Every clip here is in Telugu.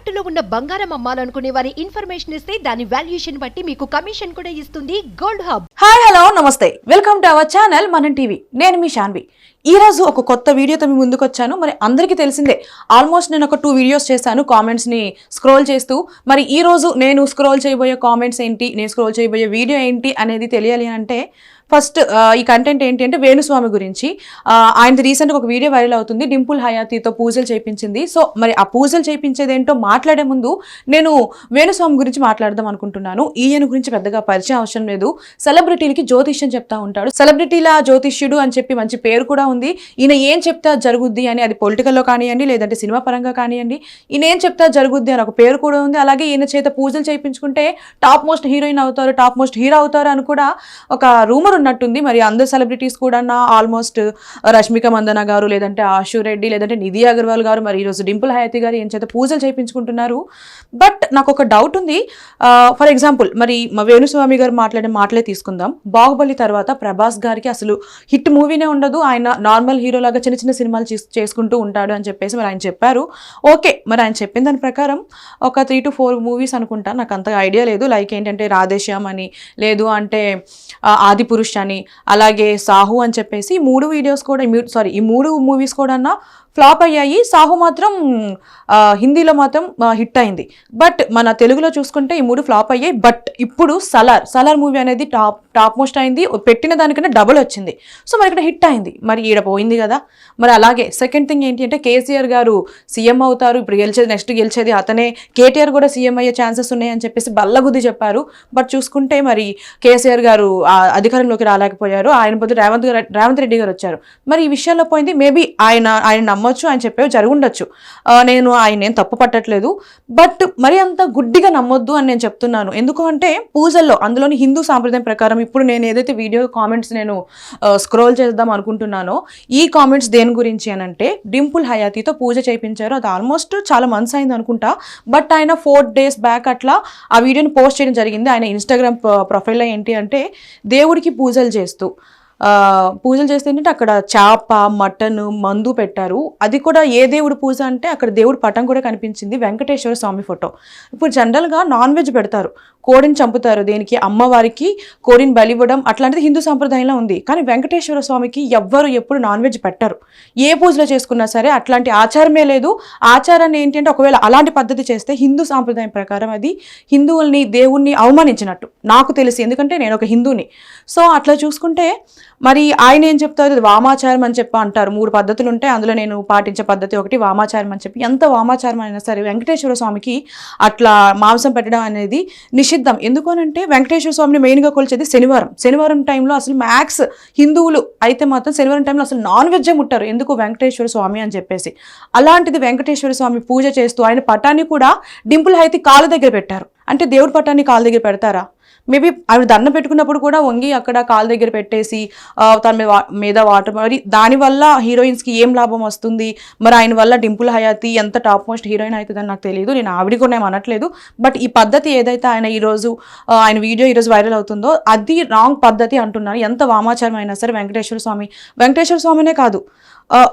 తాకట్టులో ఉన్న బంగారం అమ్మాలనుకునే వారి ఇన్ఫర్మేషన్ ఇస్తే దాని వాల్యుయేషన్ బట్టి మీకు కమిషన్ కూడా ఇస్తుంది గోల్డ్ హబ్. హాయ్ హలో నమస్తే. Welcome to our channel Manam TV. నేను మీ షాన్వి. ఈ రోజు ఒక కొత్త వీడియోతో మీ ముందుకు వచ్చాను. మరి అందరికీ తెలిసిందే ఆల్మోస్ట్ నేను ఒక టూ వీడియోస్ చేశాను. కామెంట్స్ని స్క్రోల్ చేస్తూ మరి ఈ రోజు నేను స్క్రోల్ చేయబోయే కామెంట్స్ ఏంటి నేను స్క్రోల్ చేయబోయే వీడియో ఏంటి అనేది తెలియాలి అంటే ఫస్ట్ ఈ కంటెంట్ ఏంటి అంటే వేణుస్వామి గురించి. ఆయన ఆయనది రీసెంట్గా ఒక వీడియో వైరల్ అవుతుంది డింపుల్ హయాతీతో పూజలు చేయించింది సో మరి ఆ పూజలు చేయించేది ఏంటో మాట్లాడే ముందు నేను వేణుస్వామి గురించి మాట్లాడదాం అనుకుంటున్నాను. ఈయన గురించి పెద్దగా పరిచయం అవసరం లేదు. సెలబ్రిటీలకి జ్యోతిష్యం చెప్తా ఉంటాడు. సెలబ్రిటీల జ్యోతిష్యుడు అని చెప్పి మంచి పేరు కూడా ఉంది. ఈయన ఏం చెప్తే జరుగుద్ది అని అది పొలిటికల్లో కానివ్వండి లేదంటే సినిమా పరంగా కానివ్వండి ఈయన ఏం చెప్తే జరుగుద్ది అని ఒక పేరు కూడా ఉంది. అలాగే ఈయన చేత పూజలు చేయించుకుంటే టాప్ మోస్ట్ హీరోయిన్ అవుతారు టాప్ మోస్ట్ హీరో అవుతారు అని కూడా ఒక రూమర్ ఉన్నట్టుంది. మరి అందరు సెలబ్రిటీస్ కూడా ఆల్మోస్ట్ uh, రష్మిక మందన గారు లేదంటే ఆశు రెడ్డి లేదంటే నిధి అగర్వాల్ గారు మరి ఈరోజు డింపుల్ హయాతి గారు ఏం చేత పూజలు చేయించుకుంటున్నారు బట్ నాకు ఒక డౌట్ ఉంది. ఫర్ ఎగ్జాంపుల్ మరి వేణుస్వామి గారు మాట్లాడే మాటలే తీసుకుందాం. బాహుబలి తర్వాత ప్రభాస్ గారికి అసలు హిట్ మూవీనే ఉండదు. ఆయన నార్మల్ హీరో లాగా చిన్న చిన్న సినిమాలు చేసుకుంటూ ఉంటాడు అని చెప్పేసి మరి ఆయన చెప్పారు. ఓకే మరి ఆయన చెప్పిన దాని ప్రకారం ఒక త్రీ టు ఫోర్ మూవీస్ అనుకుంటా. నాకు అంతగా ఐడియా లేదు. లైక్ ఏంటంటే రాధేశ్యామ్ అని లేదు అంటే ఆది పురుష అని అలాగే సాహు అని చెప్పేసి మూడు వీడియోస్ కూడా సారీ ఈ మూడు మూవీస్ కూడా ఫ్లాప్ అయ్యాయి. సాహు మాత్రం హిందీలో మాత్రం హిట్ అయింది. బట్ మన తెలుగులో చూసుకుంటే ఈ మూడు ఫ్లాప్ అయ్యాయి. బట్ ఇప్పుడు సలార్ సలార్ మూవీ అనేది టాప్ టాప్ మోస్ట్ అయింది. పెట్టిన దానికన్నా డబుల్ వచ్చింది. సో మరి ఇక్కడ హిట్ అయింది. మరి ఈడ పోయింది కదా. మరి అలాగే సెకండ్ థింగ్ ఏంటి అంటే కేసీఆర్ గారు సీఎం అవుతారు. ఇప్పుడు గెలిచేది నెక్స్ట్ గెలిచేది అతనే. కేటీఆర్ కూడా సీఎం అయ్యే ఛాన్సెస్ ఉన్నాయని చెప్పేసి బల్లగుద్ది చెప్పారు. బట్ చూసుకుంటే మరి కేసీఆర్ గారు ఆ అధికారంలోకి రాలేకపోయారు. ఆయన బదులు రేవంత్ రేవంత్ రెడ్డి గారు వచ్చారు. మరి ఈ విషయంలో పోయింది. మేబీ ఆయన ఆయన నమ్మొచ్చు ఆయన చెప్పేవి జరుగుండొచ్చు. నేను ఆయన ఏం తప్పు పట్టట్లేదు. బట్ మరి అంత గుడ్డిగా నమ్మొద్దు అని నేను చెప్తున్నాను. ఎందుకు అంటే పూజల్లో అందులోని హిందూ సాంప్రదాయం ప్రకారం ఇప్పుడు నేను ఏదైతే వీడియో కామెంట్స్ నేను స్క్రోల్ చేద్దాం అనుకుంటున్నానో ఈ కామెంట్స్ దేని గురించి అని అంటే డింపుల్ హయాతీతో పూజ చేయించారు. అది ఆల్మోస్ట్ చాలా మంత్స్ అయింది అనుకుంటా. బట్ ఆయన ఫోర్ డేస్ బ్యాక్ అట్లా ఆ వీడియోని పోస్ట్ చేయడం జరిగింది. ఆయన ఇన్స్టాగ్రామ్ ప్రొఫైల్లో ఏంటి అంటే దేవుడికి పూజలు చేస్తూ. పూజలు చేస్తే ఏంటంటే అక్కడ చేప మటన్ మందు పెట్టారు. అది కూడా ఏ దేవుడు పూజ అంటే అక్కడ దేవుడు పటం కూడా కనిపించింది. వెంకటేశ్వర స్వామి ఫోటో. ఇప్పుడు జనరల్గా నాన్ వెజ్ పెడతారు. కోడిని చంపుతారు దేనికి? అమ్మవారికి కోడిని బలివ్వడం అట్లాంటిది హిందూ సాంప్రదాయంలో ఉంది. కానీ వెంకటేశ్వర స్వామికి ఎవ్వరు ఎప్పుడు నాన్ వెజ్ పెట్టరు. ఏ పూజలో చేసుకున్నా సరే అట్లాంటి ఆచారమే లేదు. ఆచారాన్ని ఏంటంటే ఒకవేళ అలాంటి పద్ధతి చేస్తే హిందూ సాంప్రదాయం ప్రకారం అది హిందువుల్ని దేవుణ్ణి అవమానించినట్టు. నాకు తెలిసి. ఎందుకంటే నేను ఒక హిందూని. సో అట్లా చూసుకుంటే మరి ఆయన ఏం చెప్తారు? వామాచారం అని చెప్పి అంటారు. మూడు పద్ధతులు ఉంటాయి అందులో నేను పాటించే పద్ధతి ఒకటి వామాచారం అని చెప్పి. ఎంత వామాచారం అయినా సరే వెంకటేశ్వర స్వామికి అట్లా మాంసం పెట్టడం అనేది నిషిద్ధం. ఎందుకనంటే వెంకటేశ్వర స్వామిని మెయిన్గా కొలిచేది శనివారం. శనివారం టైంలో అసలు మ్యాక్స్ హిందువులు అయితే మాత్రం శనివారం టైంలో అసలు నాన్ వెజ్జే ముట్టారు. ఎందుకు వెంకటేశ్వర స్వామి అని చెప్పేసి. అలాంటిది వెంకటేశ్వర స్వామి పూజ చేస్తూ ఆయన పటాన్ని కూడా డింపుల్ హైతి కాళ్ళ దగ్గర పెట్టారు. అంటే దేవుడి పటాన్ని కాళ్ళ దగ్గర పెడతారా? మేబీ ఆవిడ దండం పెట్టుకున్నప్పుడు కూడా వంగి అక్కడ కాళ్ళ దగ్గర పెట్టేసి తన మీద వా- మీద వాటర్ మరి దానివల్ల హీరోయిన్స్కి ఏం లాభం వస్తుంది? మరి ఆయన వల్ల డింపుల్ హయాతి ఎంత టాప్ మోస్ట్ హీరోయిన్ అవుతుందని నాకు తెలియదు నేను ఆవిడ కూడా ఏం అనట్లేదు. బట్ ఈ పద్ధతి ఏదైతే ఆయన ఈరోజు ఆయన వీడియో ఈరోజు వైరల్ అవుతుందో అది రాంగ్ పద్ధతి అంటున్నారు. ఎంత వామాచారం అయినా సరే వెంకటేశ్వర స్వామి. వెంకటేశ్వర స్వామినే కాదు.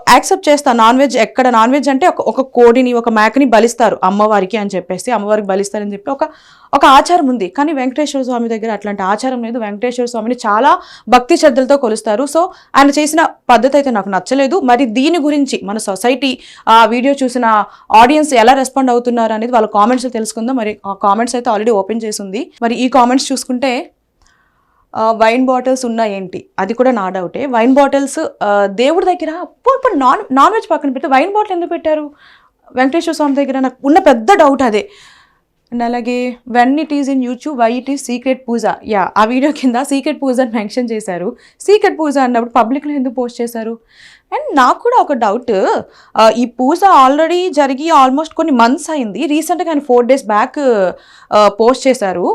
యాక్సెప్ట్ చేస్తా. నాన్ వెజ్ ఎక్కడ నాన్ వెజ్ అంటే ఒక ఒక కోడిని ఒక మేకని బలిస్తారు అమ్మవారికి అని చెప్పేసి అమ్మవారికి బలిస్తారని చెప్పి ఒక ఒక ఆచారం ఉంది. కానీ వెంకటేశ్వర స్వామి దగ్గర అట్లాంటి ఆచారం లేదు. వెంకటేశ్వర స్వామిని చాలా భక్తి శ్రద్ధలతో కొలుస్తారు. సో ఆయన చేసిన పద్ధతి అయితే నాకు నచ్చలేదు. మరి దీని గురించి మన సొసైటీ ఆ వీడియో చూసిన ఆడియన్స్ ఎలా రెస్పాండ్ అవుతున్నారు అనేది వాళ్ళ కామెంట్స్ తెలుసుకుందాం. మరి ఆ కామెంట్స్ అయితే ఆల్రెడీ ఓపెన్ చేసి ఉంది మరి ఈ కామెంట్స్ చూసుకుంటే వైన్ బాటిల్స్ ఉన్నాయేంటి అది కూడా నా డౌటే. వైన్ బాటిల్స్ దేవుడి దగ్గర ఇప్పుడు నాన్ నాన్ వెజ్ పక్కన పెడితే వైన్ బాటిల్ ఎందుకు పెట్టారు? వెంకటేశ్వర స్వామి దగ్గర నాకు ఉన్న పెద్ద డౌట్ అదే. అండ్ అలాగే when it is in YouTube why it is secret pooja yeah ఆ వీడియో కింద సీక్రెట్ పూజ అని మెన్షన్ చేశారు. సీక్రెట్ పూజ అన్నప్పుడు పబ్లిక్లో ఎందుకు పోస్ట్ చేశారు? అండ్ నాకు కూడా ఒక డౌట్ ఈ పూజ ఆల్రెడీ జరిగి ఆల్మోస్ట్ కొన్ని మంత్స్ అయింది. రీసెంట్గా ఆయన ఫోర్ డేస్ బ్యాక్ పోస్ట్ చేశారు.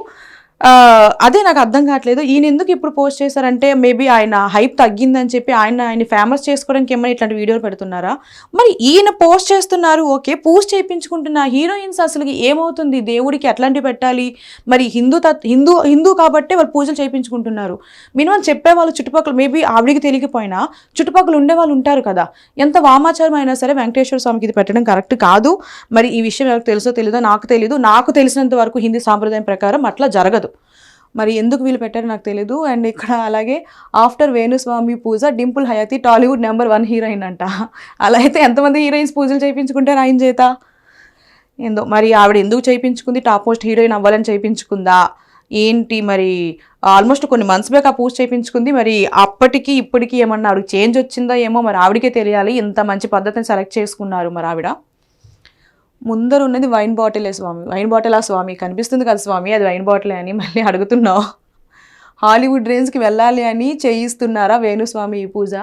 అదే నాకు అర్థం కావట్లేదు. ఈయన ఎందుకు ఇప్పుడు పోస్ట్ చేశారంటే మేబీ ఆయన హైప్ తగ్గిందని చెప్పి ఆయన ఆయన ఫేమస్ చేసుకోవడానికి ఏమైనా ఇట్లాంటి వీడియోలు పెడుతున్నారా? మరి ఈయన పోస్ట్ చేస్తున్నారు ఓకే పూజ చేయించుకుంటున్న హీరోయిన్స్ అసలు ఏమవుతుంది? దేవుడికి ఎట్లాంటి పెట్టాలి? మరి హిందూ తత్ హిందూ హిందూ కాబట్టే వాళ్ళు పూజలు చేయించుకుంటున్నారు. మినిమం చెప్పే వాళ్ళు చుట్టుపక్కల మేబీ ఆవిడికి తెలియకపోయినా చుట్టుపక్కల ఉండే వాళ్ళు ఉంటారు కదా. ఎంత వామాచారం అయినా సరే వెంకటేశ్వర స్వామికి ఇది పెట్టడం కరెక్ట్ కాదు. మరి ఈ విషయం ఎవరికి తెలుసో తెలియదో నాకు తెలియదు నాకు తెలిసినంత వరకు హిందీ సాంప్రదాయం ప్రకారం అట్లా జరగదు. మరి ఎందుకు వీళ్ళు పెట్టారో నాకు తెలీదు. అండ్ ఇక్కడ అలాగే ఆఫ్టర్ వేణుస్వామి పూజ Dimple Hayathi Tollywood number one heroine అంట. అలా అయితే ఎంతమంది హీరోయిన్స్ పూజలు చేయించుకుంటారు ఆయన చేత? ఏందో మరి ఆవిడ ఎందుకు చేయించుకుంది? టాప్ మోస్ట్ హీరోయిన్ అవ్వాలని చేయించుకుందా? ఏంటి మరి? ఆల్మోస్ట్ కొన్ని మంత్స్ బ్యాక్ ఆ పూజ చేయించుకుంది. మరి అప్పటికి ఇప్పటికి ఏమన్నా ఆవిడకి చేంజ్ వచ్చిందా ఏమో మరి ఆవిడకే తెలియాలి. ఇంత మంచి పద్ధతిని సెలెక్ట్ చేసుకున్నారు మరి ఆవిడ. ముందర ఉన్నది వైన్ బాటిలే స్వామి. వైన్ బాటిల్ ఆ స్వామి కనిపిస్తుంది కదా స్వామి అది వైన్ బాటిలే అని మళ్ళీ అడుగుతున్నావు. హాలీవుడ్ రేంజ్కి వెళ్ళాలి అని చేయిస్తున్నారా వేణుస్వామి ఈ పూజ?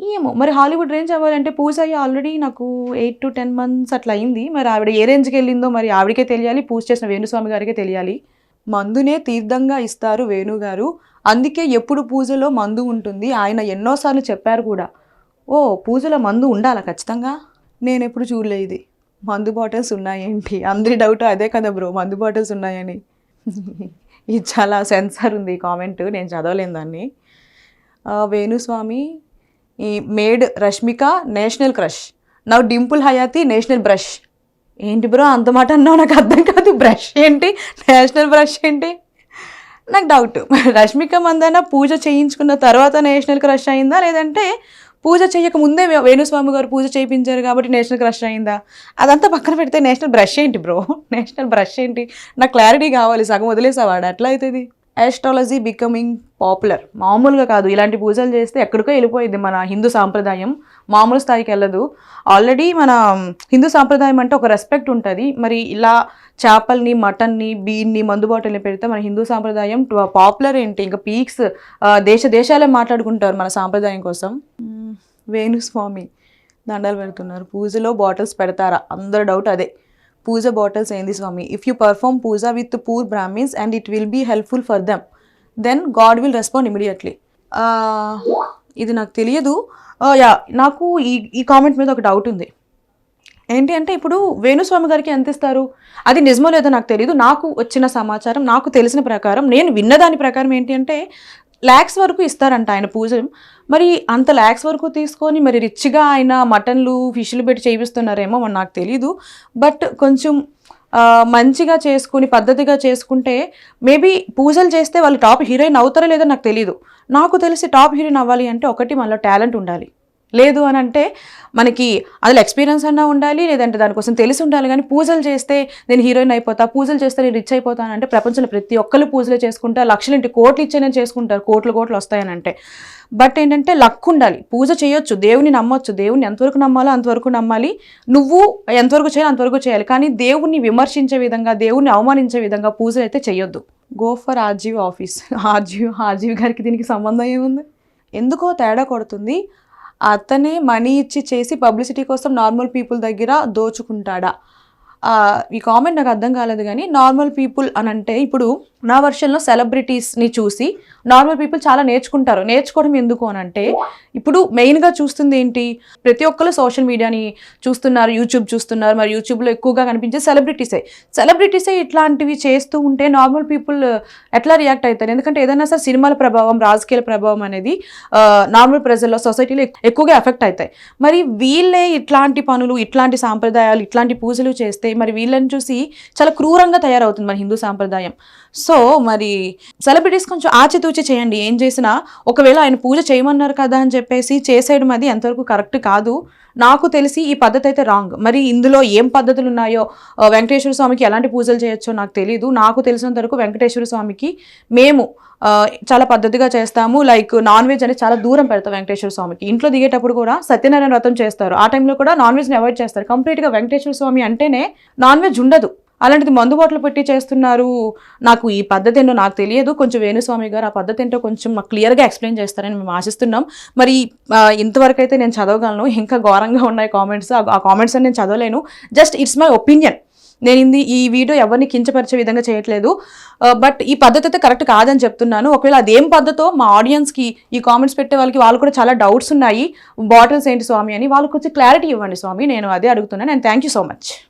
ఏమో మరి హాలీవుడ్ రేంజ్ అవ్వాలంటే పూజ అయ్యి ఆల్రెడీ నాకు ఎయిట్ టు టెన్ మంత్స్ అట్లా అయింది. మరి ఆవిడ ఏ రేంజ్కి వెళ్ళిందో మరి ఆవిడకే తెలియాలి పూజ చేసిన వేణుస్వామి గారికే తెలియాలి. మందునే తీర్థంగా ఇస్తారు వేణు గారు. అందుకే ఎప్పుడు పూజలో మందు ఉంటుంది. ఆయన ఎన్నోసార్లు చెప్పారు కూడా. ఓ పూజలో మందు ఉండాలా ఖచ్చితంగా? నేను ఎప్పుడు చూడలేదు ఇది. మందు బాటిల్స్ ఉన్నాయేంటి? అందరి డౌట్ అదే కదా బ్రో మందు బాటిల్స్ ఉన్నాయని. ఇది చాలా సెన్సార్ ఉంది కామెంట్ నేను చదవలేను దాన్ని. వేణుస్వామి ఈ made Rashmika national crush. Now Dimple Hayathi national brush. ఏంటి బ్రో అంత మాట అన్నావు నాకు అర్థం కాదు. బ్రష్ ఏంటి? నేషనల్ బ్రష్ ఏంటి? నాకు డౌట్. రష్మిక మందన పూజ చేయించుకున్న తర్వాత నేషనల్ క్రష్ అయిందా లేదంటే పూజ చేయక ముందే వేణుస్వామి గారు పూజ చేయించారు కాబట్టి నేషనల్ క్రష్ అయిందా? అదంతా పక్కన పెడితే నేషనల్ బ్రష్ ఏంటి బ్రో? నేషనల్ బ్రష్ ఏంటి? నాకు క్లారిటీ కావాలి సగం వదిలేసావాడు ఎట్లా అవుతుంది ఆస్ట్రాలజీ బికమింగ్ పాపులర్ మామూలుగా కాదు. ఇలాంటి పూజలు చేస్తే ఎక్కడికో వెళ్ళిపోయింది మన హిందూ సాంప్రదాయం. మామూలు స్థాయికి వెళ్ళదు. ఆల్రెడీ మన హిందూ సాంప్రదాయం అంటే ఒక రెస్పెక్ట్ ఉంటుంది. మరి ఇలా చేపల్ని మటన్ని బీన్ని మందు బాటిల్ని పెడితే మన హిందూ సాంప్రదాయం పాపులర్ ఏంటి? ఇంకా పీక్స్ దేశ దేశాలే మాట్లాడుకుంటారు మన సాంప్రదాయం కోసం. వేణుస్వామి దండలు పెడుతున్నారు. పూజలో బాటిల్స్ పెడతారా? అందరు డౌట్ అదే. పూజ బాటిల్స్ ఏంది స్వామి? If you perform pooja with poor brahmins and it will be helpful for them then god will respond immediately ఇది నాకు తెలియదు. యా నాకు ఈ ఈ కామెంట్ మీద ఒక డౌట్ ఉంది. ఏంటి అంటే ఇప్పుడు వేణుస్వామి గారికి ఎంత ఇస్తారు? అది నిజమో లేదో నాకు తెలియదు నాకు వచ్చిన సమాచారం నాకు తెలిసిన ప్రకారం నేను విన్నదాని ప్రకారం ఏంటి అంటే ల్యాక్స్ వరకు ఇస్తారంట ఆయన పూజ. మరి అంత ల్యాక్స్ వరకు తీసుకొని మరి రిచ్గా ఆయన మటన్లు ఫిష్లు పెట్టి చేయిస్తున్నారేమో మరి నాకు తెలీదు. బట్ కొంచెం మంచిగా చేసుకుని పద్ధతిగా చేసుకుంటే మేబీ పూజలు చేస్తే వాళ్ళు టాప్ హీరోయిన్ అవుతారో లేదో నాకు తెలియదు నాకు తెలిసి టాప్ హీరోయిన్ అవ్వాలి అంటే ఒకటి మనలో టాలెంట్ ఉండాలి. లేదు అని అంటే మనకి అందులో ఎక్స్పీరియన్స్ అన్నా ఉండాలి లేదంటే దానికోసం తెలిసి ఉండాలి. కానీ పూజలు చేస్తే నేను హీరోయిన్ అయిపోతా పూజలు చేస్తే నేను రిచ్ అయిపోతాను అంటే ప్రపంచంలో ప్రతి ఒక్కరు పూజలు చేసుకుంటా. లక్షలు ఇంటి కోట్లు ఇచ్చే నేను చేసుకుంటారు కోట్లు కోట్లు వస్తాయని అంటే. బట్ ఏంటంటే లక్ ఉండాలి. పూజ చేయొచ్చు దేవుని నమ్మొచ్చు. దేవుని ఎంతవరకు నమ్మాలో అంతవరకు నమ్మాలి. నువ్వు ఎంతవరకు చేయాలి అంతవరకు చేయాలి. కానీ దేవుణ్ణి విమర్శించే విధంగా దేవుణ్ణి అవమానించే విధంగా పూజలు అయితే చేయొద్దు. Go for RGV office RGV RGV గారికి దీనికి సంబంధం ఏముంది? ఎందుకో తేడా కొడుతుంది. అతనే మనీ ఇచ్చి చేసి పబ్లిసిటీ కోసం నార్మల్ పీపుల్ దగ్గర దోచుకుంటాడా? ఈ కామెంట్ నాకు అర్థం కాలేదు కానీ నార్మల్ పీపుల్ అని అంటే ఇప్పుడు నా వర్షన్లో సెలబ్రిటీస్ని చూసి నార్మల్ పీపుల్ చాలా నేర్చుకుంటారు. నేర్చుకోవడం ఎందుకు అని అంటే ఇప్పుడు మెయిన్గా చూస్తుంది ఏంటి? ప్రతి ఒక్కరు సోషల్ మీడియాని చూస్తున్నారు యూట్యూబ్ చూస్తున్నారు మరి యూట్యూబ్లో ఎక్కువగా కనిపించే సెలబ్రిటీసే సెలబ్రిటీసే ఇట్లాంటివి చేస్తూ ఉంటే నార్మల్ పీపుల్ ఎట్లా రియాక్ట్ అవుతారు? ఎందుకంటే ఏదైనా సరే సినిమాల ప్రభావం రాజకీయాల ప్రభావం అనేది నార్మల్ ప్రజల్లో సొసైటీలో ఎక్కువగా ఎఫెక్ట్ అవుతాయి. మరి వీళ్ళే ఇట్లాంటి పనులు ఇట్లాంటి సాంప్రదాయాలు ఇట్లాంటి పూజలు చేస్తే మరి వీళ్ళని చూసి చాలా క్రూరంగా తయారవుతుంది మన హిందూ సాంప్రదాయం. సో మరి సెలబ్రిటీస్ కొంచెం ఆచితూచి చేయండి. ఏం చేసినా ఒకవేళ ఆయన పూజ చేయమన్నారు కదా అని చెప్పేసి చేసేయడం అది ఎంతవరకు కరెక్ట్ కాదు. నాకు తెలిసి ఈ పద్ధతి అయితే రాంగ్. మరి ఇందులో ఏం పద్ధతులు ఉన్నాయో వెంకటేశ్వర స్వామికి ఎలాంటి పూజలు చేయొచ్చో నాకు తెలియదు నాకు తెలిసినంత వరకు వెంకటేశ్వర స్వామికి మేము చాలా పద్ధతిగా చేస్తాము. లైక్ నాన్ వెజ్ అనేది చాలా దూరం పెడతాం వెంకటేశ్వర స్వామికి. ఇంట్లో దిగేటప్పుడు కూడా సత్యనారాయణ వ్రతం చేస్తారు. ఆ టైంలో కూడా నాన్ వెజ్ని అవాయిడ్ చేస్తారు. కంప్లీట్గా వెంకటేశ్వర స్వామి అంటేనే నాన్ వెజ్ ఉండదు. అలాంటిది మందు బాటలు పెట్టి చేస్తున్నారు. నాకు ఈ పద్ధతి ఏంటో నాకు తెలియదు. కొంచెం వేణుస్వామి గారు ఆ పద్ధతి ఏంటో కొంచెం మాకు క్లియర్గా ఎక్స్ప్లెయిన్ చేస్తారని మేము ఆశిస్తున్నాం. మరి ఇంతవరకు అయితే నేను చదవగలను. ఇంకా ఘోరంగా ఉన్నాయి కామెంట్స్. ఆ కామెంట్స్ అని నేను చదవలేను. Just it's my opinion. నేను ఇది ఈ వీడియో ఎవరిని కించపరిచే విధంగా చేయట్లేదు. బట్ ఈ పద్ధతి అయితే కరెక్ట్ కాదని చెప్తున్నాను. ఒకవేళ అదేం పద్ధతో మా ఆడియన్స్కి ఈ కామెంట్స్ పెట్టే వాళ్ళకి వాళ్ళు కూడా చాలా డౌట్స్ ఉన్నాయి. బాటిల్స్ ఏంటి స్వామి అని వాళ్ళకి వచ్చి క్లారిటీ ఇవ్వండి స్వామి. నేను అదే అడుగుతున్నాను. And thank you so much.